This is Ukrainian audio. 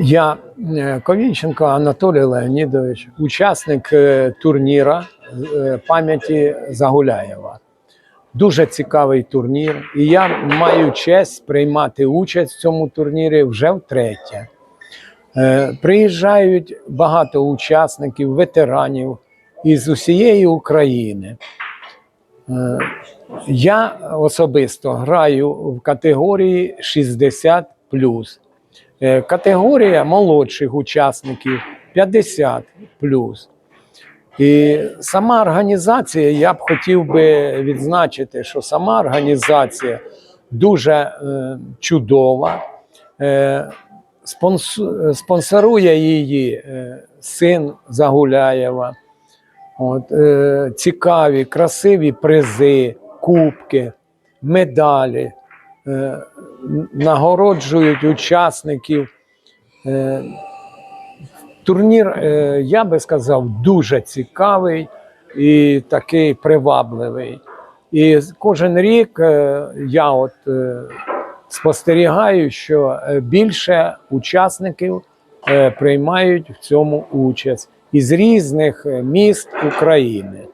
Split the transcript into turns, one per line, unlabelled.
Я е, Ковінченко Анатолій Леонідович, учасник е, турніра е, пам'яті Загуляєва. Дуже цікавий турнір, і я маю честь приймати участь в цьому турнірі вже втретє. Приїжджають багато учасників, ветеранів із усієї України. Я особисто граю в категорії 60 Е, Категорія молодших учасників 50 І сама організація, я б хотів би відзначити, що сама організація дуже е, чудова. Е, спонс- спонсорує її е, син Загуляєва. От, е, цікаві, красиві призи, кубки, медалі. Е, нагороджують учасників. Е, турнір, е, я би сказав, дуже цікавий і такий привабливий. І кожен рік е, я от спостерігаю, що більше учасників приймають в цьому участь із різних міст України.